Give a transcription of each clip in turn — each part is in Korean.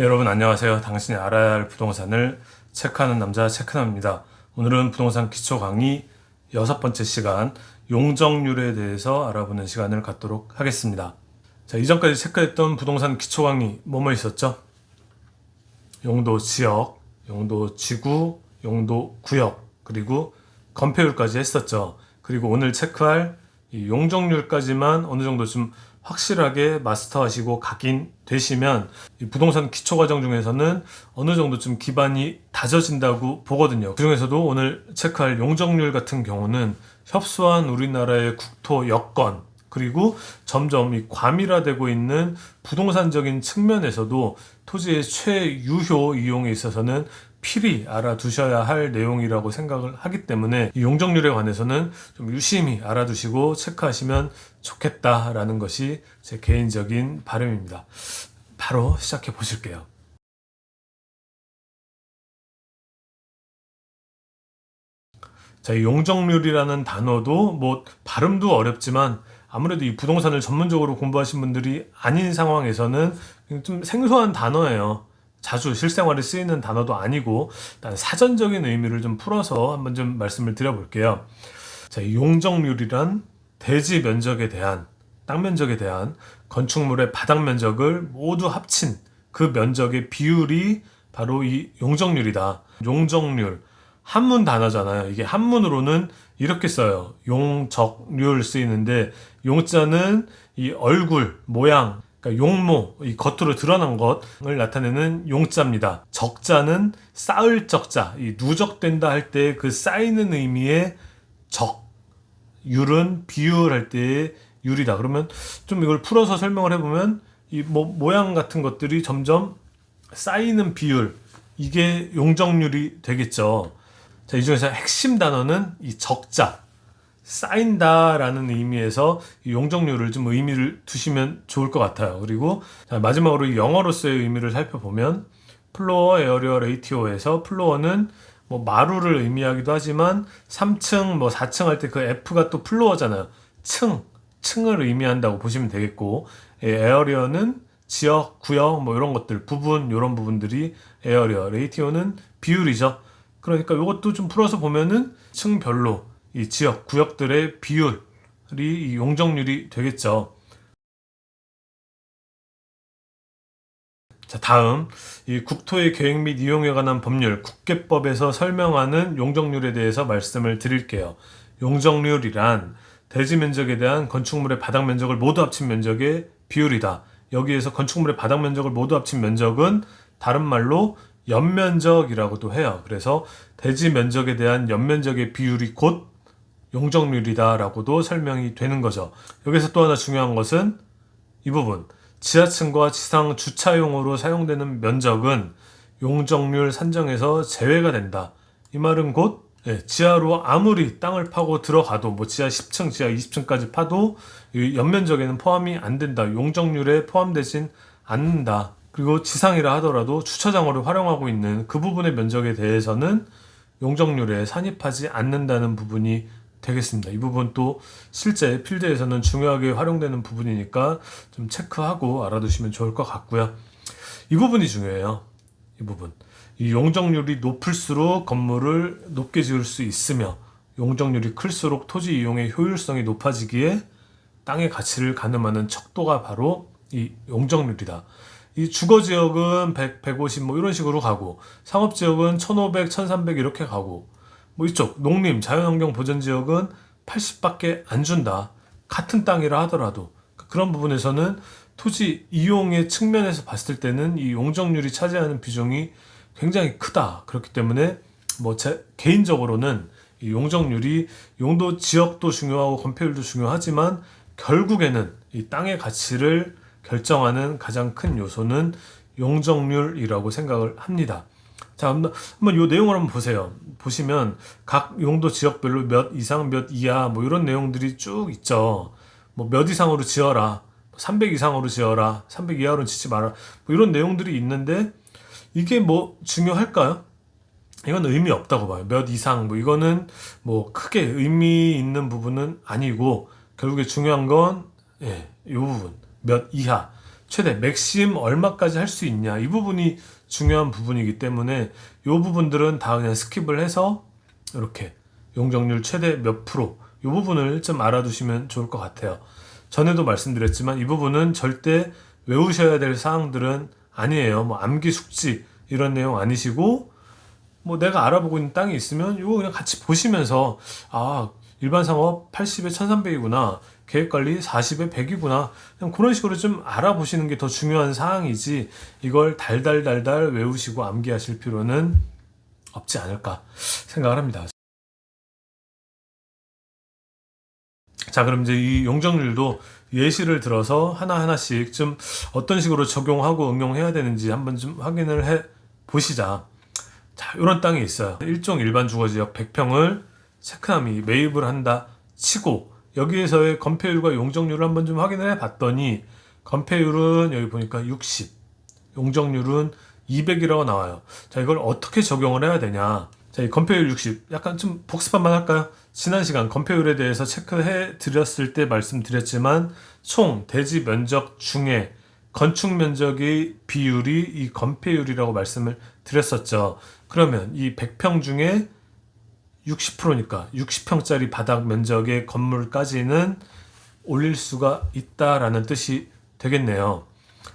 예, 여러분 안녕하세요. 당신이 알아야 할 부동산을 체크하는 남자 체크남입니다. 오늘은 부동산 기초 강의 여섯 번째 시간 용적률에 대해서 알아보는 시간을 갖도록 하겠습니다. 자, 이전까지 체크했던 부동산 기초 강의 뭐뭐 있었죠? 용도 지역, 용도 지구, 용도 구역, 그리고 건폐율까지 했었죠. 그리고 오늘 체크할 이 용적률까지만 어느 정도 좀 확실하게 마스터하시고 각인 되시면 이 부동산 기초 과정 중에서는 어느 정도 좀 기반이 다져진다고 보거든요. 그 중에서도 오늘 체크할 용적률 같은 경우는 협소한 우리나라의 국토 여건 그리고 점점 이 과밀화되고 있는 부동산적인 측면에서도 토지의 최유효 이용에 있어서는 필히 알아두셔야 할 내용이라고 생각을 하기 때문에 이 용적률에 관해서는 좀 유심히 알아두시고 체크하시면 좋겠다라는 것이 제 개인적인 바람입니다. 바로 시작해 보실게요. 자, 이 용적률이라는 단어도 뭐 발음도 어렵지만 아무래도 이 부동산을 전문적으로 공부하신 분들이 아닌 상황에서는 좀 생소한 단어예요. 자주 실생활에 쓰이는 단어도 아니고 일단 사전적인 의미를 좀 풀어서 한번 좀 말씀을 드려볼게요. 자, 이 용적률이란 대지 면적에 대한 땅 면적에 대한 건축물의 바닥 면적을 모두 합친 그 면적의 비율이 바로 이 용적률이다. 용적률 한문 단어잖아요. 이게 한문으로는 이렇게 써요. 용적률 쓰이는데 용자는 이 얼굴 모양 그러니까 용모 이 겉으로 드러난 것을 나타내는 용자입니다. 적자는 쌓을 적자 이 누적된다 할 때 그 쌓이는 의미의 적 율은 비율할 때의 율이다. 그러면 좀 이걸 풀어서 설명을 해보면 이 뭐 모양 같은 것들이 점점 쌓이는 비율 이게 용적률이 되겠죠. 자, 이 중에서 핵심 단어는 이 적자, 쌓인다라는 의미에서 이 용적률을 좀 의미를 두시면 좋을 것 같아요. 그리고 자, 마지막으로 이 영어로서의 의미를 살펴보면 플로어 에어리어 레이티오에서 플로어는 뭐 마루를 의미하기도 하지만 3층 뭐 4층 할 때 그 F가 또 플로어잖아요. 층, 층을 의미한다고 보시면 되겠고 에어리어는 지역, 구역 뭐 이런 것들 부분 이런 부분들이 에어리어 레이티오는 비율이죠. 그러니까 이것도 좀 풀어서 보면은 층별로 이 지역, 구역들의 비율이 이 용적률이 되겠죠. 자, 다음 이 국토의 계획 및 이용에 관한 법률 국계법에서 설명하는 용적률에 대해서 말씀을 드릴게요. 용적률이란 대지 면적에 대한 건축물의 바닥 면적을 모두 합친 면적의 비율이다. 여기에서 건축물의 바닥 면적을 모두 합친 면적은 다른 말로 연면적이라고도 해요. 그래서 대지 면적에 대한 연면적의 비율이 곧 용적률이다라고도 설명이 되는 거죠. 여기서 또 하나 중요한 것은 이 부분. 지하층과 지상 주차용으로 사용되는 면적은 용적률 산정에서 제외가 된다. 이 말은 곧 예, 지하로 아무리 땅을 파고 들어가도 뭐 지하 10층, 지하 20층까지 파도 이 연면적에는 포함이 안 된다. 용적률에 포함되진 않는다. 그리고 지상이라 하더라도 주차장으로 활용하고 있는 그 부분의 면적에 대해서는 용적률에 산입하지 않는다는 부분이 되겠습니다. 이 부분 또 실제 필드에서는 중요하게 활용되는 부분이니까 좀 체크하고 알아두시면 좋을 것 같고요. 이 부분이 중요해요. 이 부분. 이 용적률이 높을수록 건물을 높게 지을 수 있으며 용적률이 클수록 토지 이용의 효율성이 높아지기에 땅의 가치를 가늠하는 척도가 바로 이 용적률이다. 이 주거 지역은 100, 150 뭐 이런 식으로 가고 상업 지역은 1500, 1300 이렇게 가고 뭐 이쪽 농림 자연환경 보전 지역은 80밖에 안 준다. 같은 땅이라 하더라도 그런 부분에서는 토지 이용의 측면에서 봤을 때는 이 용적률이 차지하는 비중이 굉장히 크다. 그렇기 때문에 뭐 제 개인적으로는 이 용적률이 용도 지역도 중요하고 건폐율도 중요하지만 결국에는 이 땅의 가치를 결정하는 가장 큰 요소는 용적률이라고 생각을 합니다. 자, 한번 이 내용을 한번 보세요. 보시면 각 용도 지역별로 몇 이상, 몇 이하 뭐 이런 내용들이 쭉 있죠. 뭐 몇 이상으로 지어라. 300 이상으로 지어라. 300 이하로는 짓지 마라. 뭐 이런 내용들이 있는데 이게 뭐 중요할까요? 이건 의미 없다고 봐요. 몇 이상 뭐 이거는 뭐 크게 의미 있는 부분은 아니고 결국에 중요한 건 예, 이 부분. 몇 이하. 최대 맥심 얼마까지 할 수 있냐 이 부분이 중요한 부분이기 때문에 이 부분들은 다 그냥 스킵을 해서 이렇게 용적률 최대 몇 프로 이 부분을 좀 알아두시면 좋을 것 같아요. 전에도 말씀드렸지만 이 부분은 절대 외우셔야 될 사항들은 아니에요. 뭐 암기 숙지 이런 내용 아니시고 뭐 내가 알아보고 있는 땅이 있으면 이거 그냥 같이 보시면서 아 일반 상업 80에 1300이구나 계획관리 40에 100이구나 그냥 그런 식으로 좀 알아보시는 게 더 중요한 사항이지 이걸 달달달달 외우시고 암기하실 필요는 없지 않을까 생각을 합니다. 자, 그럼 이제 이 용적률도 예시를 들어서 하나하나씩 좀 어떤 식으로 적용하고 응용해야 되는지 한번 좀 확인을 해 보시자. 자, 이런 땅이 있어요. 일종 일반 주거지역 100평을 체크남이 매입을 한다 치고 여기에서의 건폐율과 용적률을 한번 좀 확인을 해 봤더니 건폐율은 여기 보니까 60, 용적률은 200이라고 나와요. 자, 이걸 어떻게 적용을 해야 되냐? 자, 이 건폐율 60. 약간 좀 복습 한번 할까요? 지난 시간 건폐율에 대해서 체크해 드렸을 때 말씀드렸지만 총 대지 면적 중에 건축 면적의 비율이 이 건폐율이라고 말씀을 드렸었죠. 그러면 이 100평 중에 60%니까 60평짜리 바닥 면적의 건물까지는 올릴 수가 있다라는 뜻이 되겠네요.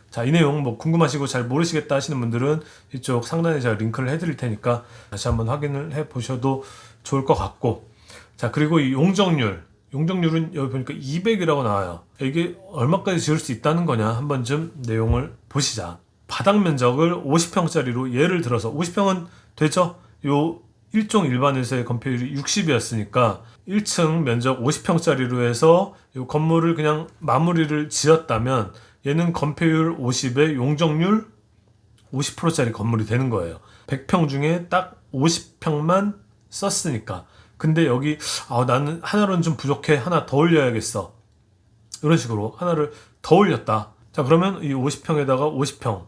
자, 이 내용 뭐 궁금하시고 잘 모르시겠다 하시는 분들은 이쪽 상단에 제가 링크를 해드릴 테니까 다시 한번 확인을 해 보셔도 좋을 것 같고. 자, 그리고 이 용적률. 용적률은 여기 보니까 200이라고 나와요. 이게 얼마까지 지을 수 있다는 거냐 한번 좀 내용을 보시자. 바닥 면적을 50평짜리로 예를 들어서 50평은 되죠? 요 일종 일반에서의 건폐율이 60이었으니까 1층 면적 50평짜리로 해서 이 건물을 그냥 마무리를 지었다면 얘는 건폐율 50에 용적률 50%짜리 건물이 되는 거예요. 100평 중에 딱 50평만 썼으니까. 근데 여기 아, 나는 하나로는 좀 부족해. 하나 더 올려야겠어. 이런 식으로 하나를 더 올렸다. 자, 그러면 이 50평에다가 50평,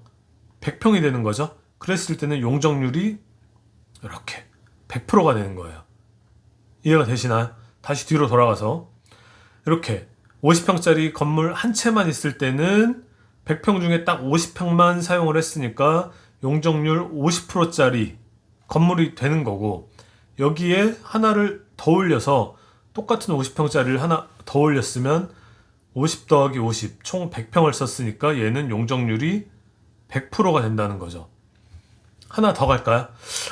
100평이 되는 거죠. 그랬을 때는 용적률이 이렇게 100%가 되는 거예요. 이해가 되시나요? 다시 뒤로 돌아가서 이렇게 50평짜리 건물 한 채만 있을 때는 100평 중에 딱 50평만 사용을 했으니까 용적률 50%짜리 건물이 되는 거고 여기에 하나를 더 올려서 똑같은 50평짜리를 하나 더 올렸으면 50 더하기 50, 총 100평을 썼으니까 얘는 용적률이 100%가 된다는 거죠. 하나 더 갈까요?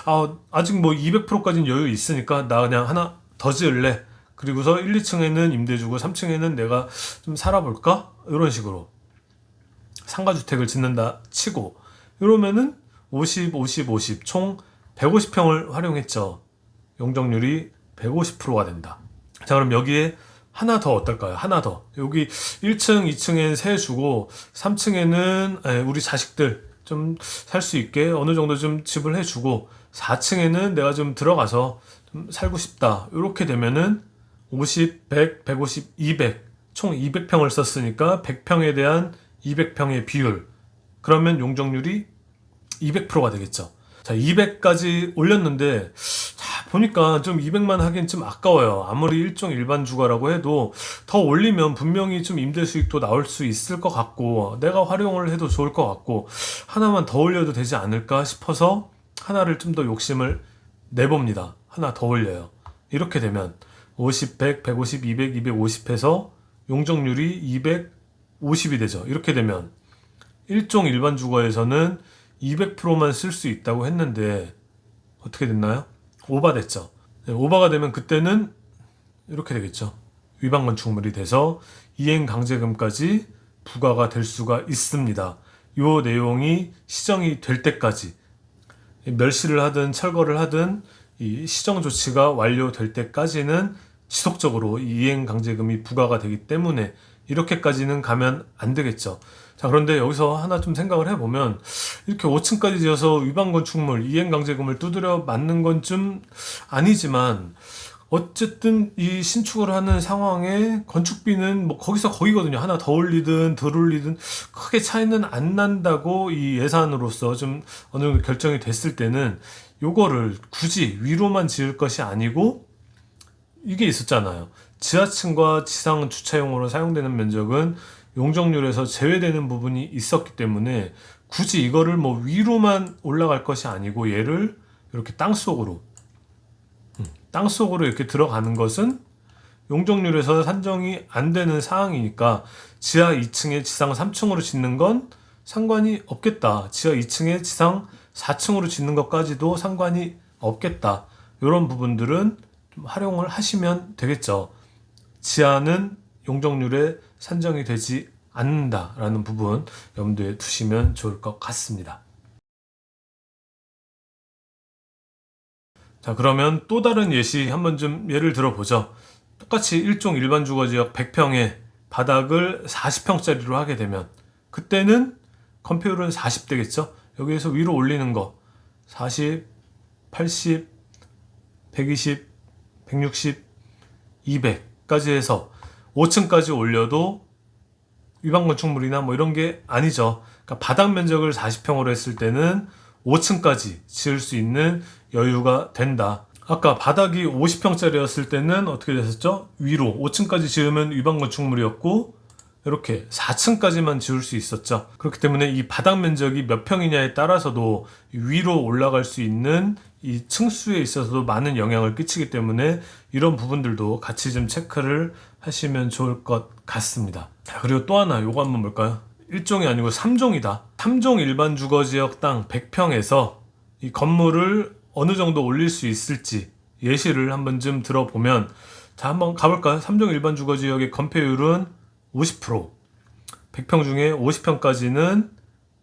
아, 아직 뭐 200%까지는 여유 있으니까 나 그냥 하나 더 지을래. 그리고서 1, 2층에는 임대 주고 3층에는 내가 좀 살아볼까? 이런 식으로 상가주택을 짓는다 치고 이러면은 50, 50, 50, 총 150평을 활용했죠. 용적률이 150%가 된다. 자, 그럼 여기에 하나 더 어떨까요? 하나 더. 여기 1층, 2층엔 세 주고 3층에는 우리 자식들 좀 살 수 있게 어느 정도 좀 집을 해주고 4층에는 내가 좀 들어가서 좀 살고 싶다. 이렇게 되면은 50, 100, 150, 200, 총 200평을 썼으니까 100평에 대한 200평의 비율. 그러면 용적률이 200%가 되겠죠. 자, 200까지 올렸는데, 자, 보니까 좀 200만 하긴 좀 아까워요. 아무리 일종 일반 주거라고 해도 더 올리면 분명히 좀 임대 수익도 나올 수 있을 것 같고, 내가 활용을 해도 좋을 것 같고, 하나만 더 올려도 되지 않을까 싶어서 하나를 좀 더 욕심을 내봅니다. 하나 더 올려요. 이렇게 되면 50, 100, 150, 200, 250 해서 용적률이 250이 되죠. 이렇게 되면 일종 일반 주거에서는 200%만 쓸 수 있다고 했는데 어떻게 됐나요? 오바됐죠. 네, 오바가 되면 그때는 이렇게 되겠죠. 위반 건축물이 돼서 이행 강제금까지 부과가 될 수가 있습니다. 이 내용이 시정이 될 때까지 멸시를 하든 철거를 하든 이 시정 조치가 완료될 때까지는 지속적으로 이행 강제금이 부과가 되기 때문에 이렇게까지는 가면 안 되겠죠. 자, 그런데 여기서 하나 좀 생각을 해보면, 이렇게 5층까지 지어서 위반 건축물, 이행 강제금을 두드려 맞는 건 좀 아니지만, 어쨌든 이 신축을 하는 상황에 건축비는 뭐 거기서 거기거든요. 하나 더 올리든 덜 올리든 크게 차이는 안 난다고 이 예산으로서 좀 어느 정도 결정이 됐을 때는 요거를 굳이 위로만 지을 것이 아니고 이게 있었잖아요. 지하층과 지상 주차용으로 사용되는 면적은 용적률에서 제외되는 부분이 있었기 때문에 굳이 이거를 뭐 위로만 올라갈 것이 아니고 얘를 이렇게 땅 속으로 음, 땅 속으로 이렇게 들어가는 것은 용적률에서 산정이 안 되는 상황이니까 지하 2층에 지상 3층으로 짓는 건 상관이 없겠다. 지하 2층에 지상 4층으로 짓는 것까지도 상관이 없겠다. 이런 부분들은 좀 활용을 하시면 되겠죠. 지하는 용적률에 산정이 되지 않는다라는 부분 염두에 두시면 좋을 것 같습니다. 자, 그러면 또 다른 예시 한번 좀 예를 들어보죠. 똑같이 일종 일반 주거 지역 100평에 바닥을 40평짜리로 하게 되면 그때는 컴퓨터는 40 되겠죠? 여기에서 위로 올리는 거 40, 80, 120, 160, 200까지 해서 5층까지 올려도 위반 건축물이나 뭐 이런 게 아니죠. 그러니까 바닥 면적을 40평으로 했을 때는 5층까지 지을 수 있는 여유가 된다. 아까 바닥이 50평짜리였을 때는 어떻게 됐었죠? 위로 5층까지 지으면 위반 건축물이었고 이렇게 4층까지만 지을 수 있었죠. 그렇기 때문에 이 바닥 면적이 몇 평이냐에 따라서도 위로 올라갈 수 있는 이 층수에 있어서도 많은 영향을 끼치기 때문에 이런 부분들도 같이 좀 체크를 하시면 좋을 것 같습니다. 자, 그리고 또 하나 요거 한번 볼까요? 1종이 아니고 3종이다. 3종 일반 주거 지역 땅 100평에서 이 건물을 어느 정도 올릴 수 있을지 예시를 한번 좀 들어보면 자 한번 가볼까요? 3종 일반 주거 지역의 건폐율은 50% 100평 중에 50평까지는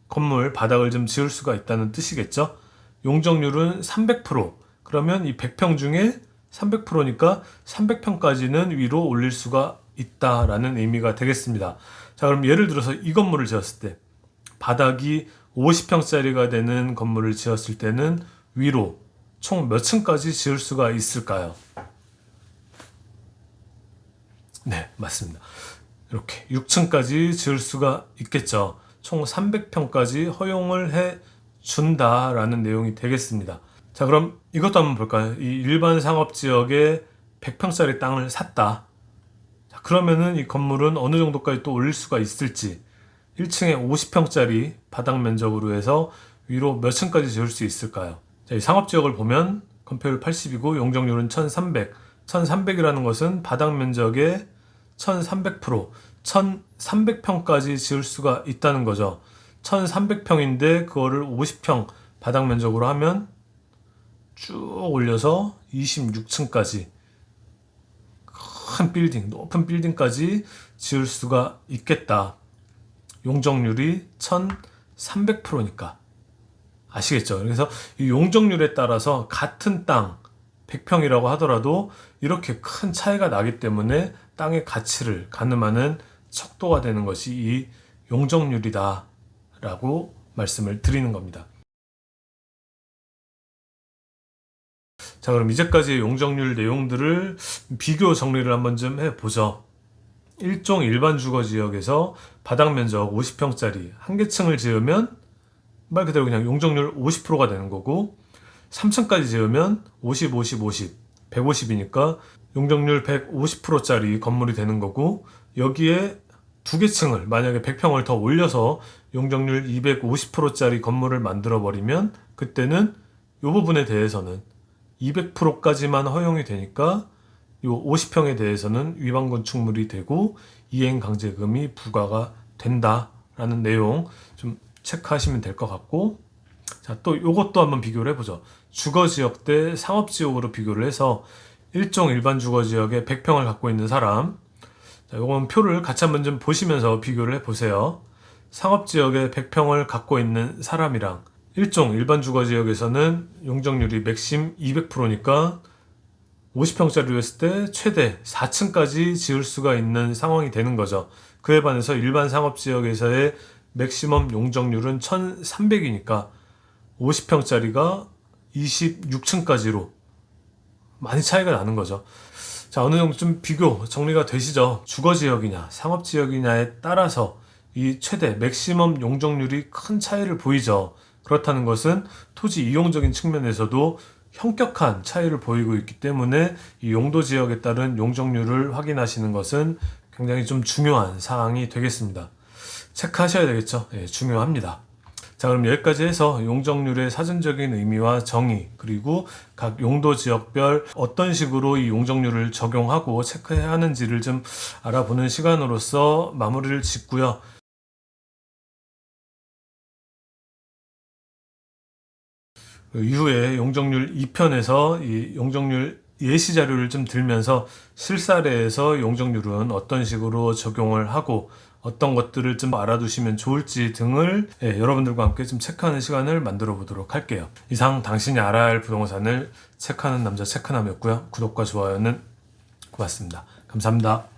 건물 바닥을 좀 지을 수가 있다는 뜻이겠죠. 용적률은 300% 그러면 이 100평 중에 300%니까 300평까지는 위로 올릴 수가 있다라는 의미가 되겠습니다. 자, 그럼 예를 들어서 이 건물을 지었을 때 바닥이 50평짜리가 되는 건물을 지었을 때는 위로 총 몇 층까지 지을 수가 있을까요? 네, 맞습니다. 이렇게 6층까지 지을 수가 있겠죠. 총 300평까지 허용을 해 준다라는 내용이 되겠습니다. 자, 그럼 이것도 한번 볼까요? 이 일반 상업 지역에 100평짜리 땅을 샀다. 자, 그러면은 이 건물은 어느 정도까지 또 올릴 수가 있을지 1층에 50평짜리 바닥 면적으로 해서 위로 몇 층까지 지을 수 있을까요? 자, 이 상업 지역을 보면 건폐율 80이고 용적률은 1300. 1300이라는 것은 바닥 면적의 1300%, 1300평까지 지을 수가 있다는 거죠. 1300평인데 그거를 50평 바닥 면적으로 하면 쭉 올려서 26층까지 큰 빌딩, 높은 빌딩까지 지을 수가 있겠다. 용적률이 1300%니까. 아시겠죠? 그래서 이 용적률에 따라서 같은 땅 100평이라고 하더라도 이렇게 큰 차이가 나기 때문에 땅의 가치를 가늠하는 척도가 되는 것이 이 용적률이다 라고 말씀을 드리는 겁니다. 자, 그럼 이제까지 용적률 내용들을 비교 정리를 한번 좀 해보죠. 일종 일반 주거 지역에서 바닥 면적 50평짜리 한 개층을 지으면 말 그대로 그냥 용적률 50%가 되는 거고 3층까지 지으면 50, 50, 50, 150이니까 용적률 150%짜리 건물이 되는 거고 여기에 두 개 층을 만약에 100평을 더 올려서 용적률 250%짜리 건물을 만들어 버리면 그때는 이 부분에 대해서는 200%까지만 허용이 되니까 요 50평에 대해서는 위반 건축물이 되고 이행 강제금이 부과가 된다라는 내용 좀 체크하시면 될 것 같고 자, 또 요것도 한번 비교를 해보죠. 주거 지역 대 상업 지역으로 비교를 해서 일종 일반 주거 지역에 100평을 갖고 있는 사람 자, 요건 표를 같이 한번 좀 보시면서 비교를 해 보세요. 상업 지역에 100평을 갖고 있는 사람이랑 일종 일반 주거 지역에서는 용적률이 맥심 200%니까 50평짜리로 했을 때 최대 4층까지 지을 수가 있는 상황이 되는 거죠. 그에 반해서 일반 상업 지역에서의 맥시멈 용적률은 1300이니까 50평짜리가 26층까지로 많이 차이가 나는 거죠. 자, 어느 정도 좀 비교 정리가 되시죠? 주거 지역이냐, 상업 지역이냐에 따라서 이 최대 맥시멈 용적률이 큰 차이를 보이죠. 그렇다는 것은 토지 이용적인 측면에서도 현격한 차이를 보이고 있기 때문에 이 용도 지역에 따른 용적률을 확인하시는 것은 굉장히 좀 중요한 사항이 되겠습니다. 체크하셔야 되겠죠. 예, 중요합니다. 자, 그럼 여기까지 해서 용적률의 사전적인 의미와 정의, 그리고 각 용도 지역별 어떤 식으로 이 용적률을 적용하고 체크해야 하는지를 좀 알아보는 시간으로서 마무리를 짓고요. 그 이후에 용적률 2편에서 이 용적률 예시 자료를 좀 들면서 실사례에서 용적률은 어떤 식으로 적용을 하고 어떤 것들을 좀 알아두시면 좋을지 등을 예, 여러분들과 함께 좀 체크하는 시간을 만들어 보도록 할게요. 이상 당신이 알아야 할 부동산을 체크하는 남자 체크남이었고요. 구독과 좋아요는 고맙습니다. 감사합니다.